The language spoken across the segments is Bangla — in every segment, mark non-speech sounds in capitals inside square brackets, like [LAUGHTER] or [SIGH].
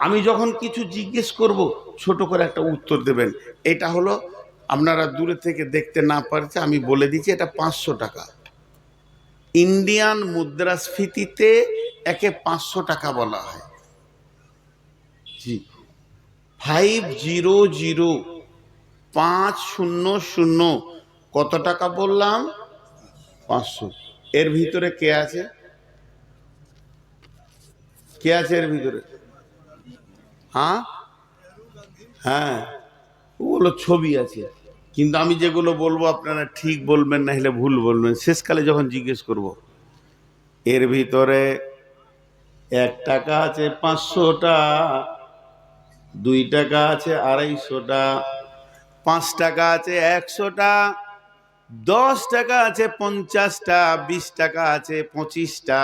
আমি যখন কিছু জিজ্ঞেস করব, ছোট করে একটা উত্তর দেবেন। এটা হলো, আপনারা দূরে থেকে দেখতে না পারছে আমি বলে দিচ্ছি, এটা পাঁচশো টাকা। ইন্ডিয়ান মুদ্রাস্ফীতিতে একে পাঁচশো টাকা বলা হয়। জি। ফাইভ জিরো জিরো পাঁচ শূন্য শূন্য, কত টাকা বললাম? পাঁচশো। এর ভিতরে কে আছে? কে আছে এর ভিতরে? হ্যাঁ? হ্যাঁ। ওগুলো ছবি আছে। কিন্তু আমি যেগুলো বলব আপনারা ঠিক বলবেন না হলে ভুল বলবেন। শেষকালে যখন জিজ্ঞেস করব, এর ভিতরে এক টাকা আছে পাঁচশোটা, দুই টাকা আছে আড়াইশোটা, পাঁচ টাকা আছে একশোটা, দশ টাকা আছে পঞ্চাশটা, বিশ টাকা আছে পঁচিশটা।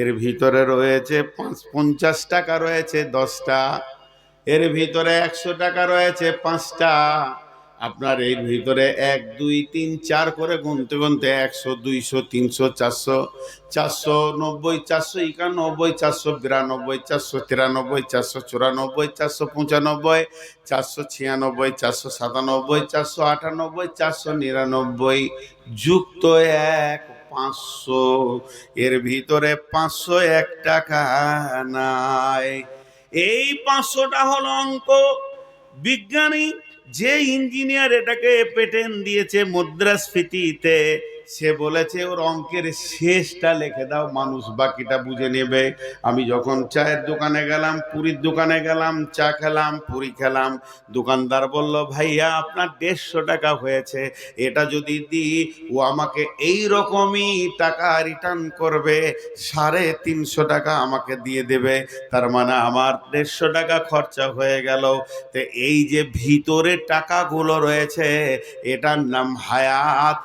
এর ভিতরে রয়েছে পাঁচ, পঞ্চাশ টাকা রয়েছে দশটা, এর ভিতরে একশো টাকা রয়েছে পাঁচটা। আপনার এর ভিতরে এক, দুই, তিন, চার করে গুনতে গুনতে একশো, দুইশো, তিনশো, চারশো চারশো, নব্বই, চারশো একানব্বই, চারশো বিরানব্বই, চারশো তিরানব্বই, চারশো চুরানব্বই, চারশো পঁচানব্বই, চারশো ছিয়ানব্বই, চারশো সাতানব্বই, চারশো আটানব্বই, চারশো নিরানব্বই। যুক্ত এক পাঁচশো। এর ভিতরে পাঁচশো এক টাকা নাই এই পাঁচশোটা হলো অঙ্ক। বিজ্ঞানী যে ইঞ্জিনিয়ার এটাকে পেটেন্ট দিয়েছে মুদ্রাস্ফীতিতে সে বলেছে, ওর অঙ্কের শেষটা লিখে দাও, মানুষ বাকিটা বুঝে নেবে। আমি যখন চায়ের দোকানে গেলাম, পুরীর দোকানে গেলাম, চা খেলাম, পুরি খেলাম, দোকানদার বলল, ভাইয়া, আপনার দেড়শো টাকা হয়েছে, এটা যদি দিই, ও আমাকে এই রকমই টাকা রিটার্ন করবে, সাড়ে তিনশো টাকা আমাকে দিয়ে দেবে। তার মানে আমার দেড়শো টাকা খরচা হয়ে গেল। তো এই যে ভিতরে টাকাগুলো রয়েছে, এটার নাম হায়াত।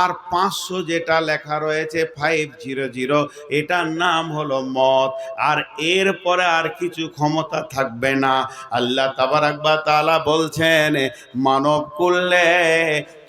আর পাঁচশো যেটা লেখা রয়েছে ফাইভ জিরো জিরো এটার নাম হলো মত আর এর পরে আর কিছু ক্ষমতা থাকবে না। আল্লাহ তাবার আকবা তালা বলছেন, মানব করলে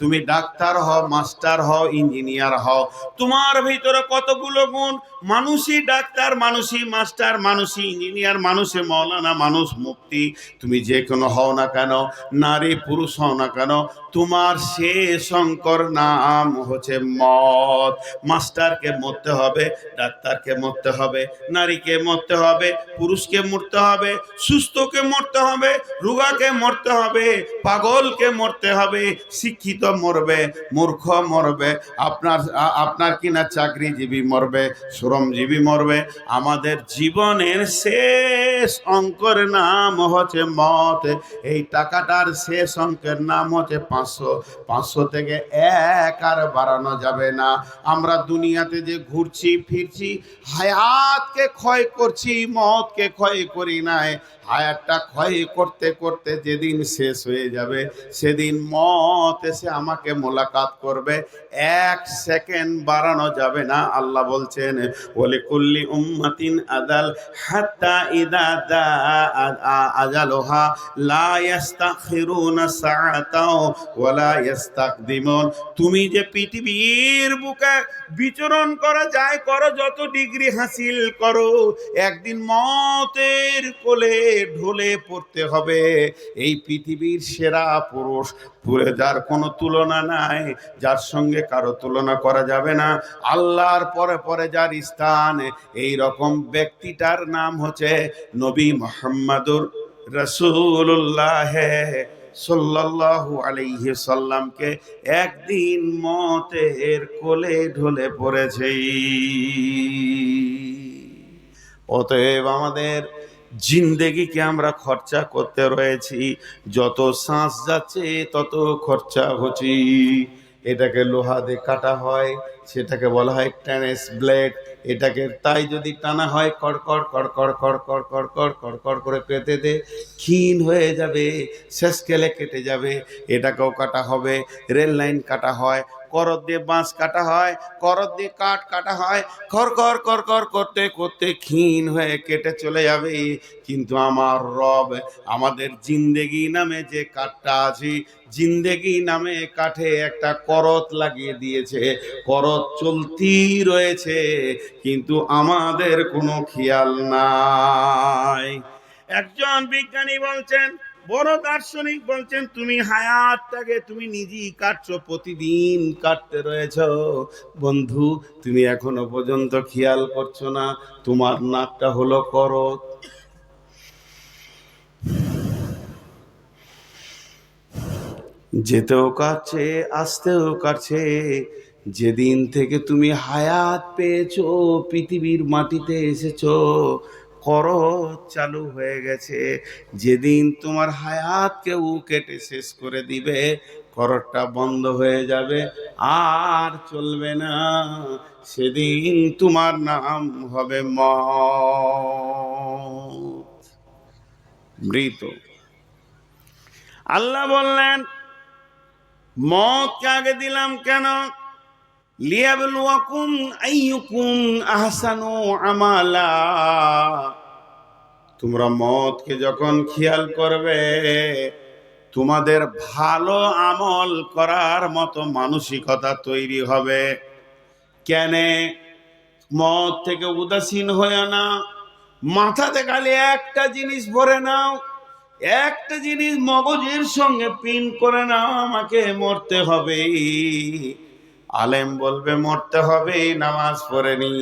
তুমি ডাক্তার হও, মাস্টার হও, ইঞ্জিনিয়ার হও। তোমার ভিতরে কতগুলো গুণ? মানুষই ডাক্তার, মানুষই মাস্টার, মানুষই ইঞ্জিনিয়ার মানুষে মৌলানা, মানুষ মুক্তি। তুমি যে কোনো হও না কেন? নারী, পুরুষ হও না কেন? তোমার সে শঙ্কর নাম হচ্ছে মত মাস্টারকে মরতে হবে, ডাক্তারকে মরতে হবে, নারীকে মরতে হবে, পুরুষকে মরতে হবে, সুস্থকে মরতে হবে, রুগাকে মরতে হবে, পাগলকে মরতে হবে, শিক্ষিত মরবে, মূর্খ মরবে, আপনার আপনার কিনা চাকরিজীবী মরবে, শ্রমজীবী মরবে। আমাদের জীবনের শেষ অঙ্কের নাম হচ্ছে মত। এই টাকাটার শেষ অঙ্কের নাম হচ্ছে পাঁচশো। পাঁচশো থেকে এক আর বাড়ানো যাবে না। আমরা দুনিয়াতে যে ঘুরছি, ফিরছি, হায়াতকে ক্ষয় করছি, মতকে ক্ষয় করি নাই। হায়াতটা ক্ষয় করতে করতে যেদিন শেষ হয়ে যাবে, সেদিন মত এসে আমাকে মোলাকাত করবে। এক সেকেন্ড বাড়ানো যাবে না, আল্লাহ বলছেন বলে কুল্লি উম্মাতিন আদাল ইদা দা আজালহা তুমি যে পৃথিবীর বুকে বিচরণ করা যায় করো, যত ডিগ্রি হাসিল করো, একদিন মতের কোলে ঢলে পড়তে হবে। এই পৃথিবীর সেরা পুরুষ পুরে যার কোনো তুলনা নাই, যার সঙ্গে কারও তুলনা করা যাবে না। আল্লাহর পরে পরে যার স্থান, এই রকম ব্যক্তিটার নাম হচ্ছে নবী মোহাম্মদুর রসুল্লাহ সাল্লাল্লাহু আলাইহি সাল্লামকে একদিন মতের কোলে ঢলে পড়েছে। অতএব আমাদের জিন্দেগিকে আমরা খরচা করতে রয়েছি। যত শ্বাস যাচ্ছে, তত খরচা হচ্ছে। এটাকে লোহা দিয়ে কাটা হয়, সেটাকে বলা হয় টেনিস ব্লেড এটাকে তাই যদি টানা হয় কড়কড় কড়কড় কড়কড় কড়কড় কড়কড় করে পেতে দে, ক্ষীণ হয়ে যাবে, শেষ কেলে কেটে যাবে। এটাকেও কাটা হবে, রেল লাইন কাটা হয় করত দিয়ে বাঁশ কাটা হয় করত দিয়ে কাঠ কাটা হয় খর খর কর কর করতে করতে ক্ষীণ হয়ে কেটে চলে যাবে। কিন্তু আমার রব আমাদের জিন্দেগি নামে যে কাঠটা আছে, জিন্দেগি নামে কাঠে একটা করত লাগিয়ে দিয়েছে। করত চলতি রয়েছে, কিন্তু আমাদের কোনো খেয়াল নাই। একজন বিজ্ঞানী বলছেন বড় দার্শনিক বলছেন, তুমি হায়াতটাকে তুমি নিজেই কাটছো, প্রতিদিন কাটতে রয়েছ। বন্ধু, তুমি এখনও পর্যন্ত খেয়াল করছ না, তোমার নাকটা হলো করত। যেতেও কাটছে, আসতেও কাটছে। যেদিন থেকে তুমি হায়াত পেয়েছ, পৃথিবীর মাটিতে এসেছ করত চালু হয়ে গেছে। যেদিন তোমার হায়াত কেউ কেটে শেষ করে দিবে করতটা বন্ধ হয়ে যাবে, আর চলবে না। সেদিন তোমার নাম হবে মৃত। আল্লাহ বললেন, মতকে আগে দিলাম কেন? লিয়াবলুয়াকুম আইয়ুকুম আহসানু আমালা। তোমরা মতকে যখন খেয়াল করবে, তোমাদের ভালো আমল করার মতো মানসিকতা তৈরি হবে। কেনে? মদ থেকে উদাসীন হয়ে না, মাথাতে খালি একটা জিনিস ভরে নাও, একটা জিনিস মগজের সঙ্গে পিন করে নাও, আমাকে মরতে হবে আলেম বলবে, মরতে হবে, নামাজ পড়েনি।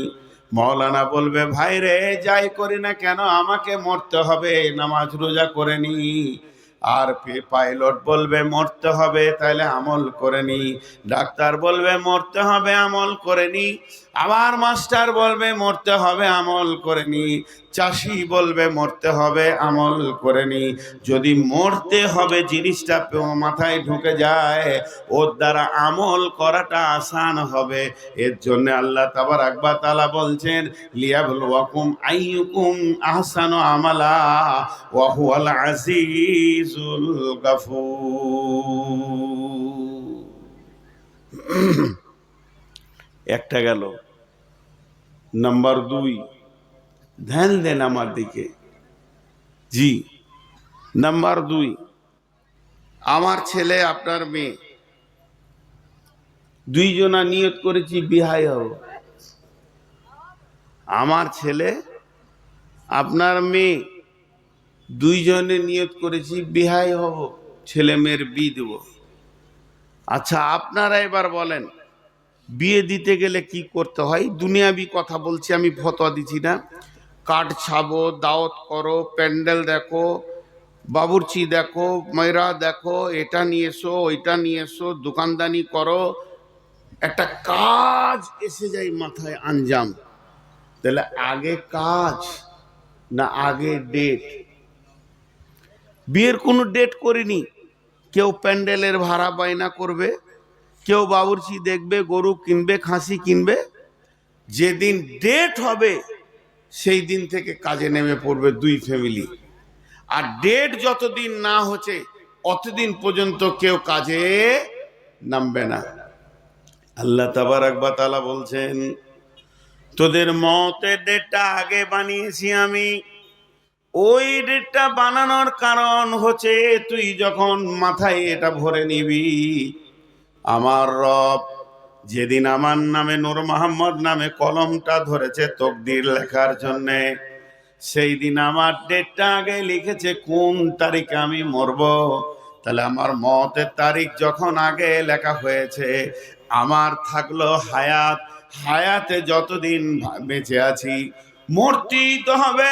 মৌলানা বলবে ভাই রে যাই করি না কেন, আমাকে মরতে হবে, নামাজ রোজা করে করেনি। আর পাইলট বলবে, মরতে হবে তাহলে আমল করে করেনি। ডাক্তার বলবে, মরতে হবে, আমল করে করেনি। আবার মাস্টার বলবে, মরতে হবে, আমল করে করেনি। চাষি বলবে, মরতে হবে, আমল করে করেনি যদি মরতে হবে, জিনিসটা মাথায় ঢুকে যায়, ওর দ্বারা আমল করাটা আসান হবে। এর জন্য আল্লাহ তাবার আকবা তালা বলছেন, লিয়াবুল ওয়াকুম আইয়ুকুম আহসানু আমালা ওয়া হুয়াল আজিজুল গাফুর। [CLEARS THROAT] একটা গেল। নাম্বার দুই ধ্যান দেন আমার দিকে। জি, নাম্বার দুই, আমার ছেলে, আপনার মেয়ে। দুইজনা নিয়ত করেছি, বিহাই হব। আমার ছেলে, আপনার মেয়ে, দুইজনে নিয়ত করেছি, বিহাই হব, ছেলে মেয়ের বি দেব। আচ্ছা আপনারা এবার বলেন, বিয়ে দিতে গেলে কি করতে হয়? দুনিয়াবি কথা বলছি, আমি ফতোয়া দিচ্ছি না। কাঠ ছাবো দাওয়াত করো, প্যান্ডেল দেখো, বাবুর্চি দেখো, ময়রা দেখো, এটা নিয়ে এসো, ওইটা নিয়ে এসো, দোকানদানি করো। একটা কাজ এসে যায় মাথায় আঞ্জাম। তাহলে আগে কাজ না আগে ডেট বিয়ের কোনো ডেট করিনি। কেউ প্যান্ডেলের ভাড়া বায়না করবে, কেউ বাবুর্চি দেখবে, গরু কিনবে, খাসি কিনবে। যেদিন ডেট হবে সেই দিন থেকে কাজে নেমে পড়বে দুই ফ্যামিলি আর ডেট যতদিন না হচ্ছে, অতদিন পর্যন্ত কেউ কাজে নামবে না। আল্লাহ তাবার আকবা তালা বলছেন, তোদের মতের ডেটটা আগে বানিয়েছি আমি। ওই ডেটটা বানানোর কারণ হচ্ছে, তুই যখন মাথায় এটা ভরে নিবি, আমার রব যেদিন আমার নামে নূর মোহাম্মদ নামে কলমটা ধরেছে তকদির লেখার জন্যে, সেই দিন আমার ডেটটা আগে লিখেছে, কোন তারিখে আমি মরব? তাহলে আমার মতের তারিখ যখন আগে লেখা হয়েছে, আমার থাকল হায়াত, হায়াতে যতদিন বেঁচে আছি, মরতেই তো হবে।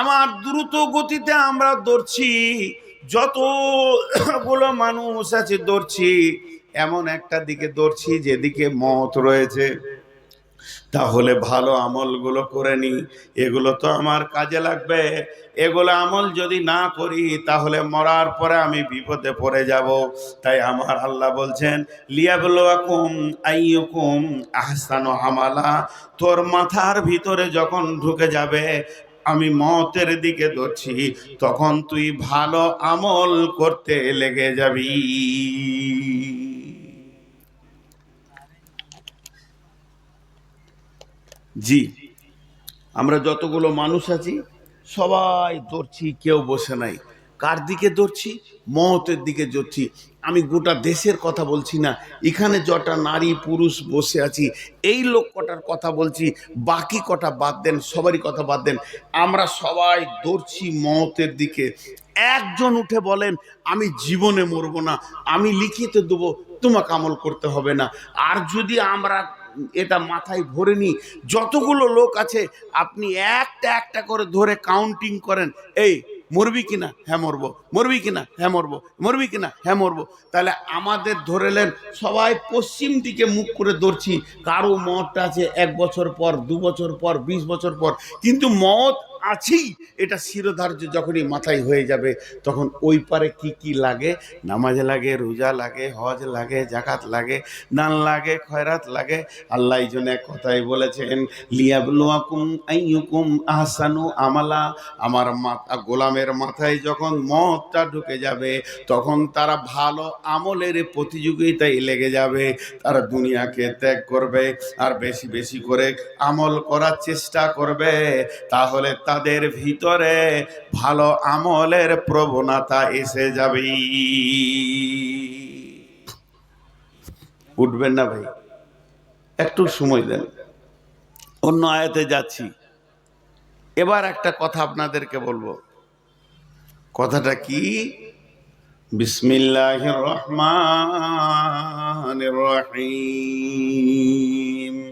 আমার দ্রুত গতিতে আমরা দৌড়ছি, যতগুলো মানুষ আছে দৌড়ছি এমন একটা দিকে দৌড়ছি, যেদিকে মত রয়েছে, তাহলে ভালো আমলগুলো করে নি। এগুলো তো আমার কাজে লাগবে। এগুলো আমল যদি না করি, তাহলে মরার পরে আমি বিপদে পড়ে যাব। তাই আমার আল্লাহ বলছেন, লিয়াবলুয়াকুম আইয়ুকুম আহসানু আমালা। তোর মাথার ভিতরে যখন ঢুকে যাবে, আমি মতের দিকে ধরছি তখন তুই ভালো আমল করতে লেগে যাবি। জি। আমরা যতগুলো মানুষ আছি, সবাই ধরছি কেউ বসে নাই। কার দিকে ধরছি মহতের দিকে ধরছি আমি গোটা দেশের কথা বলছি না, এখানে যটা নারী, পুরুষ বসে আছি, এই লোক কটার কথা বলছি, বাকি কটা বাদ দেন, সবারই কথা বাদ দেন। আমরা সবাই ধরছি মহতের দিকে। একজন উঠে বলেন, আমি জীবনে মরবো না, আমি লিখিতে দেবো, তোমাকে আমল করতে হবে না। আর যদি আমরা এটা মাথায় ভরে নিই। যতগুলো লোক আছে, আপনি একটা একটা করে ধরে কাউন্টিং করেন, এই, মরবি কিনা? হ্যাঁ মরবো। মরবি কিনা? হ্যাঁ মরবো। মরবি কিনা? হ্যাঁ মরবো। তাহলে আমাদের ধরেলেন সবাই পশ্চিম দিকে মুখ করে ধরছি। কারও মতটা আছে এক বছর পর, দু বছর পর, বিশ বছর পর। কিন্তু মত আছেই, এটা শিরোধার্য যখনই মাথায় হয়ে যাবে, তখন ওই পারে কি কি লাগে? নামাজ লাগে, রোজা লাগে, হজ লাগে, জাকাত লাগে, দান লাগে, খয়রাত লাগে। আল্লাহ এই জন্য এক কথাই বলেছেন, লিয়াবলুয়াকুম আইয়ুকুম আহসানু আমালা। আমার মাথা, গোলামের মাথায় যখন মতটা ঢুকে যাবে, তখন তারা ভালো আমলের প্রতিযোগিতায় লেগে যাবে, তারা দুনিয়াকে ত্যাগ করবে, আর বেশি বেশি করে আমল করার চেষ্টা করবে। তাহলে তাদের ভিতরে ভালো আমলের প্রবণতা এসে যাবে। উঠবেন না ভাই, একটু সময় দেন। অন্য আয়াতে যাচ্ছি। এবার একটা কথা আপনাদেরকে বলব। কথাটা কি? বিসমিল্লাহ রহমান রহিম।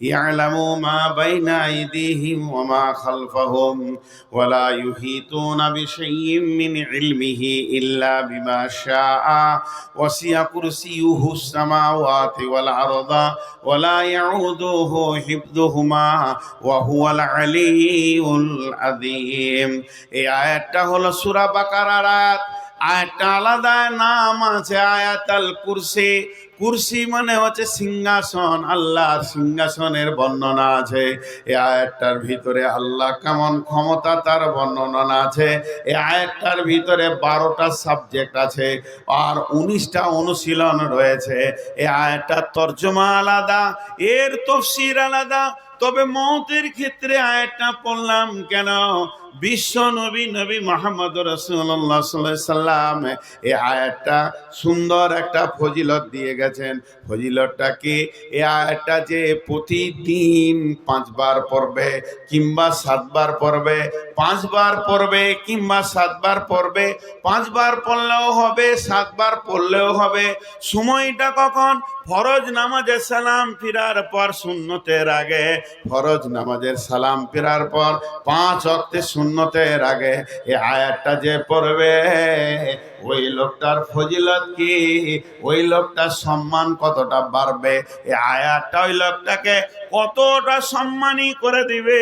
يعلم ما بين أيديهم وما خلفهم ولا يحيطون بشيء من علمه إلا بما شاء وسع كرسيه السماوات والأرض ولا يعوده حفظهما وهو العلي العظيم এই আয়াতটা হলো সূরা বাকারার আয়াত আয়াতটা আলাদা নাম আছে আয়াতাল কুরসি কুরসি মানে হচ্ছে সিংহাসন, আল্লাহর সিংহাসনের বর্ণনা আছে। এই আয়াতটার ভিতরে আল্লাহ কেমন ক্ষমতা তার বর্ণনা আছে। এ আয়াতটার ভিতরে বারোটা সাবজেক্ট আছে আর উনিশটা অনুশীলন রয়েছে। এই আয়াতটার তর্জমা আলাদা, এর তফসির আলাদা। তবে মৌতের ক্ষেত্রে আয়াতটা পড়লাম কেন? বিশ্ব নবী নবী মোহাম্মদ রসুল্লাহ সাল্লাম এই আয়াতটা সুন্দর একটা ফজিলত দিয়ে গেছেন। ফজিলতটা কি? এই আয়াতটা যে প্রতিদিন পাঁচবার পড়বে কিংবা সাতবার পড়বে, পাঁচবার পড়বে কিংবা সাতবার পড়বে, পাঁচবার পড়লেও হবে, সাতবার পড়লেও হবে। সময়টা কখন? ফরজ নামাজের সালাম ফিরার পর শূন্যতের আগে। ফরজ নামাজের সালাম ফিরার পর পাঁচ অক্টে শূন্যতের আগে এই আয়াতটা যে পড়বে, ওই লোকটার ফজিলত কি? ওই লোকটার সম্মান কতটা বাড়বে? এই আয়াতটা ওই লোকটাকে কতটা সম্মানী করে দিবে?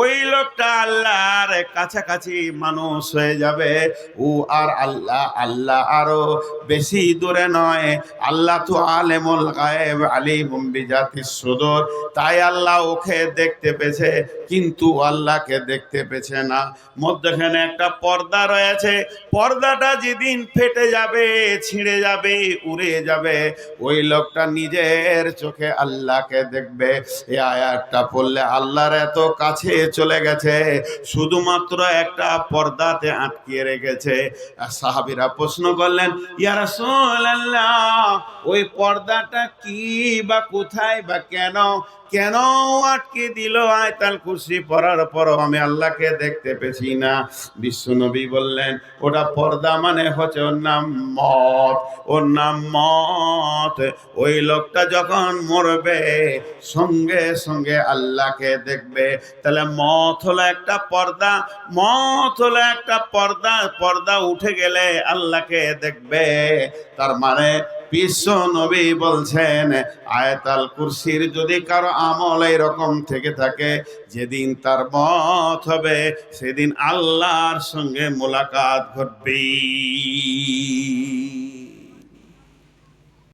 ওই লোকটা আল্লাহর কাছাকাছি মানুষ হয়ে যাবে। ও আর আল্লাহ আল্লাহ আরও বেশি দূরে নয়। আল্লাহ তো আলেমুল গায়েব, আলিমুম বিজাতিস সুদূর। তাই আল্লাহ ওকে দেখতে পেয়েছে, কিন্তু আল্লাহকে দেখতে পেয়েছে না। মধ্যখানে একটা পর্দা রয়েছে। পর্দাটা যেদিন ফেটে যাবে, ছিঁড়ে যাবে, উড়ে যাবে, ওই লোকটা নিজের চোখে আল্লাহকে দেখবে। এই আয়াতটা পড়লে আল্লাহর এত কাছে চলে গেছে, শুধুমাত্র একটা পর্দাতে আটকিয়ে রেখেছে। সাহাবিরা প্রশ্ন করলেন, ইয়া রাসূলুল্লাহ, ওই পর্দাটা কি বা কোথায় বা কেন? কেন আটকে দিল আয়তাল কুরসি পড়ার পর আমি আল্লাহকে দেখতে পেছি না। বিশ্বনবী বললেন, ওটা পর্দা মানে হচ্ছে ওর নাম মত ওর নাম মত ওই লোকটা যখন মরবে, সঙ্গে সঙ্গে আল্লাহকে দেখবে। তাহলে মত হলো একটা পর্দা। মত হলো একটা পর্দা। পর্দা উঠে গেলে আল্লাহকে দেখবে। তার মানে বিশ্ব নবী বলছেন, আয়াতাল কুরসির যদি কারও আমল এরকম থেকে থাকে, যেদিন তার মত হবে, সেদিন আল্লাহর সঙ্গে মোলাকাত ঘটবে